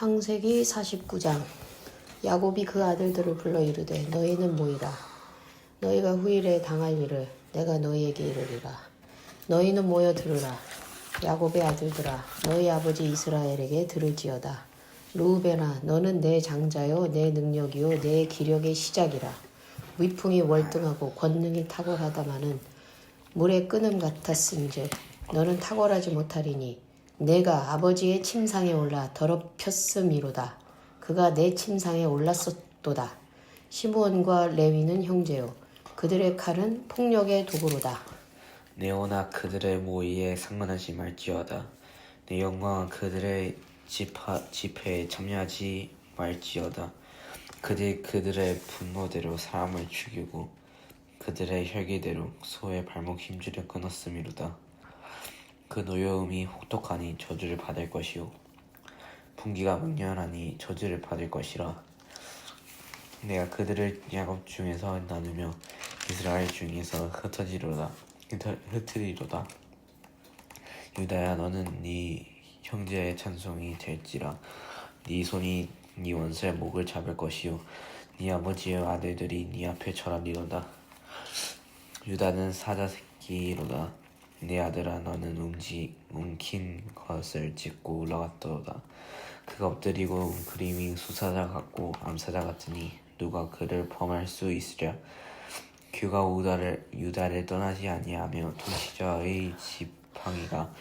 창세기 49장. 야곱이 그 아들들을 불러 이르되 너희는 모이라. 너희가 후일에 당할 일을 내가 너희에게 이르리라. 너희는 모여 들으라. 야곱의 아들들아 너희 아버지 이스라엘에게 들을지어다. 루우베나 너는 내 장자요 내 능력이요 내 기력의 시작이라. 위풍이 월등하고 권능이 탁월하다마는 물의 끄름 같았은즉 너는 탁월하지 못하리니 내가 아버지의 침상에 올라 더럽혔음이로다. 그가 내 침상에 올랐었도다. 시므온과 레위는 형제요. 그들의 칼은 폭력의 도구로다. 네오나 그들의 모의에 상관하지 말지어다. 내 영광은 그들의 집하, 집회에 참여하지 말지어다. 그들 그들의 분노대로 사람을 죽이고 그들의 혈기대로 소의 발목 힘줄을 끊었음이로다. 그 노여움이 혹독하니 저주를 받을 것이요 분기가 맹렬하니 저주를 받을 것이라. 내가 그들을 야곱 중에서 나누며 이스라엘 중에서 흩어지로다. 흩어- 흩으리로다. 유다야 너는 네 형제의 찬송이 될지라. 네 손이 네 원수의 목을 잡을 것이요 네 아버지의 아들들이 네 앞에 절하리로다. 유다는 사자 새끼로다 내 아들아 너는 웅지 웅킨 것을 찢고 올라갔도다. 그가 엎드리고 웅크림이 수사자 같고 암사자 같으니 누가 그를 범할 수 있으랴? 그가 우다를 유다를 떠나지 아니하며 통치자의 지팡이가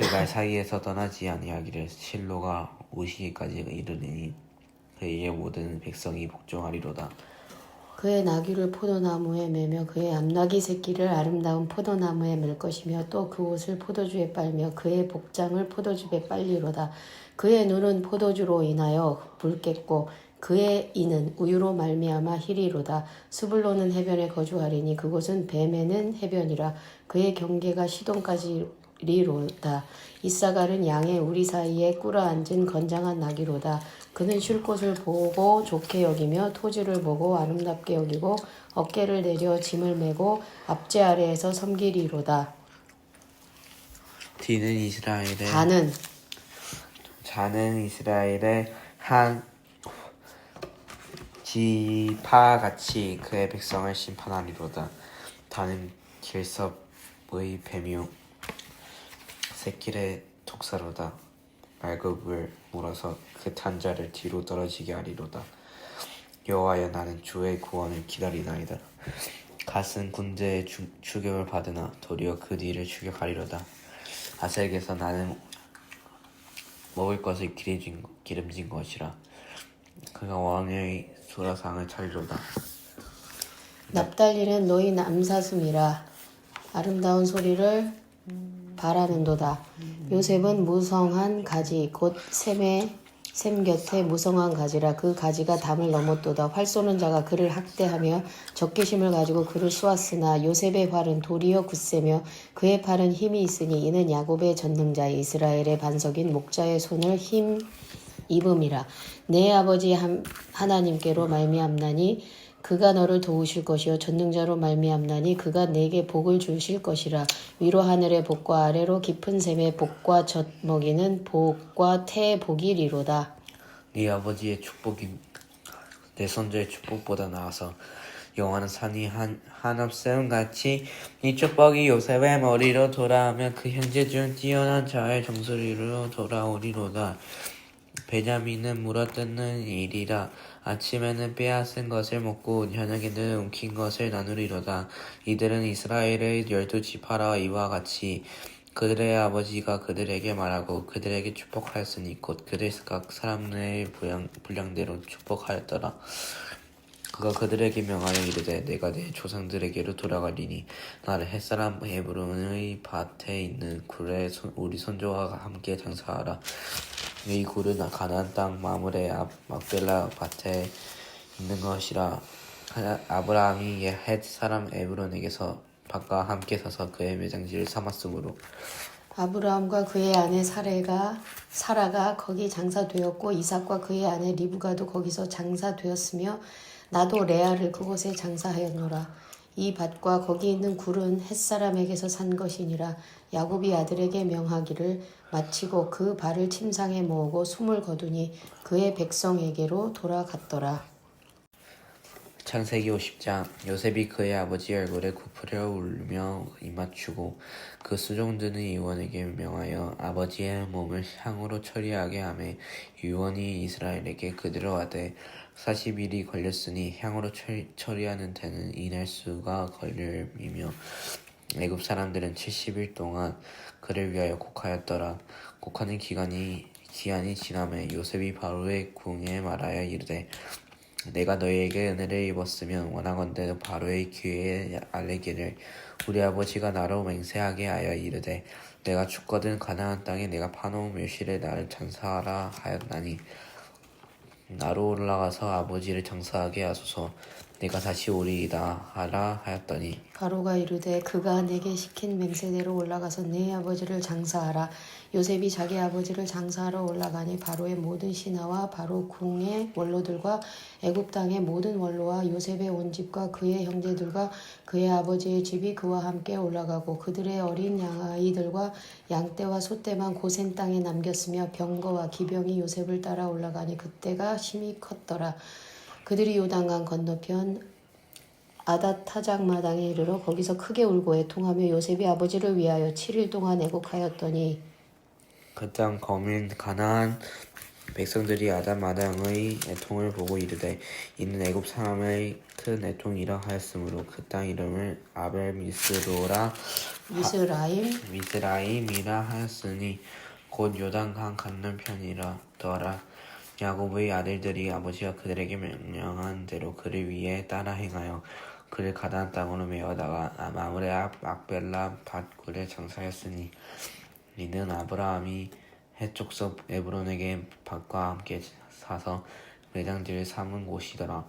그갈 사이에서 떠나지 아니하기를 실로가 오시기까지 이르리니 그의 모든 백성이 복종하리로다 그의 나귀를 포도나무에 매며 그의 암나귀 새끼를 아름다운 포도나무에 맬 것이며 또 그 옷을 포도주에 빨며 그의 복장을 포도주에 빨리로다. 그의 눈은 포도주로 인하여 붉겠고 그의 이는 우유로 말미암아 희리로다. 수불로는 해변에 거주하리니 그곳은 뱀에는 해변이라. 그의 경계가 시돈까지 리로다. 이사갈은 양의 우리 사이에 꿇어 앉은 건장한 나귀로다. 그는 쉴 곳을 보고 좋게 여기며 토지를 보고 아름답게 여기고 어깨를 내려 짐을 메고 앞제 아래에서 섬기리로다. 뒤는 이스라엘의 다는 자는 이스라엘의 한 지파같이 그의 백성을 심판하리로다. 다는 길섭의 뱀이요 새끼의 독사로다. 말급을 물어서 그 탄자를 뒤로 떨어지게 하리로다. 여호와여 나는 주의 구원을 기다리나이다. 갓은 군대의 주- 추격을 받으나 도리어 그 뒤를 추격하리로다. 아셀에서 나는 먹을 것을 기름진, 기름진 것이라 그가 왕의 수라상을 차리로다 납달리는 너희 남사슴이라 아름다운 소리를 바라는도다. 요셉은 무성한 가지 곧 샘의 샘 곁에 무성한 가지라 그 가지가 담을 넘었도다. 활 쏘는 자가 그를 학대하며 적개심을 가지고 그를 쏘았으나 요셉의 활은 도리어 굳세며 그의 팔은 힘이 있으니 이는 야곱의 전능자 이스라엘의 반석인 목자의 손을 힘 입음이라 내 아버지 함- 하나님께로 말미암나니 그가 너를 도우실 것이요. 전능자로 말미암나니 그가 내게 복을 주실 것이라. 위로 하늘의 복과 아래로 깊은 샘의 복과 젖 먹이는 복과 태의 복이리로다. 네 아버지의 축복이 내 선조의 축복보다 나아서 여호와는 산이 한 한없음 같이 네 축복이 요셉의 머리로 돌아오면 그 형제 중 뛰어난 자의 정수리로 돌아오리로다 베냐민은 물어뜯는 일이라 아침에는 빼앗은 것을 먹고 저녁에는 움킨 것을 나누리로다. 이들은 이스라엘의 열두 지파라 이와 같이 그들의 아버지가 그들에게 말하고 그들에게 축복하였으니 곧 그들 각 사람의 분량, 분량대로 축복하였더라. 그가 그들에게 명하여 이르되 내가 내 조상들에게로 돌아가리니 나를 햇사람 헤브론의 밭에 있는 굴에 손- 우리 선조와 함께 장사하라 이 굴은 가나안 땅 마물의 앞 막벨라 밭에 있는 것이라 아브라함이 옛 사람 에브론에게서 밭과 함께 사서 그의 매장지를 삼았으므로 아브라함과 그의 아내 사레가 사라가 거기 장사되었고 이삭과 그의 아내 리브가도 거기서 장사되었으며 나도 레아를 그곳에 장사하였노라 이 밭과 거기 있는 굴은 햇사람에게서 산 것이니라 야곱이 아들에게 명하기를 마치고 그 발을 침상에 모으고 숨을 거두니 그의 백성에게로 돌아갔더라. 창세기 50장 요셉이 그의 아버지 얼굴에 구부려 울며 입맞추고 그 수종드는 유원에게 명하여 아버지의 몸을 향으로 처리하게 하매 유원이 이스라엘에게 그대로 하되 40일이 걸렸으니 향으로 처리, 처리하는 데는 인할 수가 걸림이며 애굽 사람들은 70일 동안 그를 위하여 곡하였더라. 곡하는 기간이 기한이 지남에 요셉이 바로의 궁에 말하여 이르되 내가 너희에게 은혜를 입었으면 원하건대 바로의 귀에 알리기를 우리 아버지가 나로 맹세하게 하여 이르되 내가 죽거든 가나안 땅에 내가 파놓은 묘실에 나를 장사하라 하였나니 나로 올라가서 아버지를 장사하게 하소서 내가 다시 오리이다 하라 하였더니 바로가 이르되 그가 내게 시킨 맹세대로 올라가서 내 아버지를 장사하라. 요셉이 자기 아버지를 장사하러 올라가니 바로의 모든 신하와 바로 궁의 원로들과 애굽 땅의 모든 원로와 요셉의 온 집과 그의 형제들과 그의 아버지의 집이 그와 함께 올라가고 그들의 어린 양아이들과 양떼와 소떼만 고센 땅에 남겼으며 병거와 기병이 요셉을 따라 올라가니 그때가 심히 컸더라. 그들이 요단강 건너편 아다타작 마당에 이르러 거기서 크게 울고 애통하며 요셉이 아버지를 위하여 7일 동안 애곡하였더니 그 땅 거민 가나안 백성들이 아담 마당의 애통을 보고 이르되 이는 애굽 사람의 큰 애통이라 하였으므로 그 땅 이름을 아벨 미스로라 미스라임 미스라임이라 하였으니 곧 요단강 건너편이라 더라 야곱의 아들들이 아버지가 그들에게 명령한 대로 그를 위해 따라 행하여 그를 가나안 땅으로 메어다가 마므레 앞 막벨라 밭굴에 장사했으니 이는 아브라함이 해족속 에브론에게 밭과 함께 사서 매장지를 삼은 곳이더라.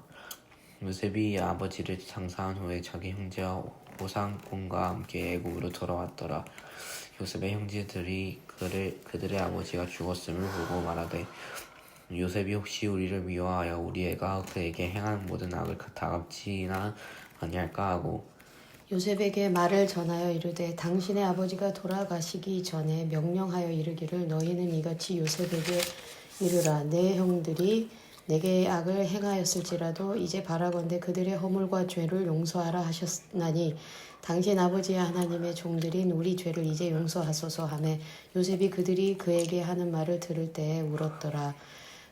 요셉이 아버지를 장사한 후에 자기 형제와 오상공과 함께 애굽으로 돌아왔더라. 요셉의 형제들이 그를 그들의 아버지가 죽었음을 보고 말하되 요셉이 혹시 우리를 미워하여 우리 애가 그에게 행한 모든 악을 다 갚지나 아니할까? 하고 요셉에게 말을 전하여 이르되 당신의 아버지가 돌아가시기 전에 명령하여 이르기를 너희는 이같이 요셉에게 이르라. 내 형들이 내게 악을 행하였을지라도 이제 바라건대 그들의 허물과 죄를 용서하라 하셨나니 당신 아버지의 하나님의 종들인 우리 죄를 이제 용서하소서 하매 요셉이 그들이 그에게 하는 말을 들을 때에 울었더라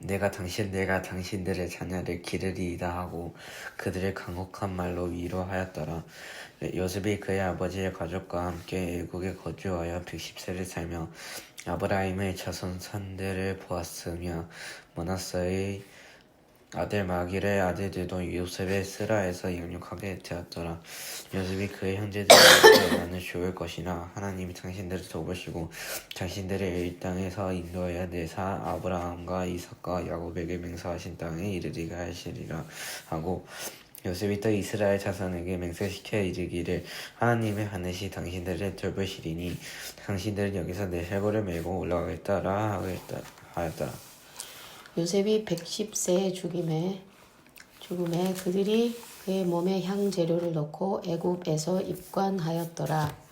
내가 당신들과 당신들의 자녀를 기르리이다 하고 그들을 강혹한 말로 위로하였더라. 요셉이 그의 아버지의 가족과 함께 애국에 거주하여 110세를 살며 아브라임의 자손 산들을 보았으며 머나서의 아들 마길의 아들들도 요셉의 스라에서 양육하게 되었더라. 요셉이 그의 형제들에게 나는 좋을 것이나 하나님이 당신들을 도우시고 당신들을 이 땅에서 인도하여 내사 아브라함과 이삭과 야곱에게 맹세하신 땅에 이르리게 하시리라 하고 요셉이 또 이스라엘 자손에게 맹세시켜 이르기를 하나님의 하늘이 당신들을 돌보시리니 당신들은 여기서 내 혈고를 메고 올라가겠다라 하겠다 하였더라. 요셉이 110세에 죽임에 죽음에 그들이 그의 몸에 향 재료를 넣고 애굽에서 입관하였더라.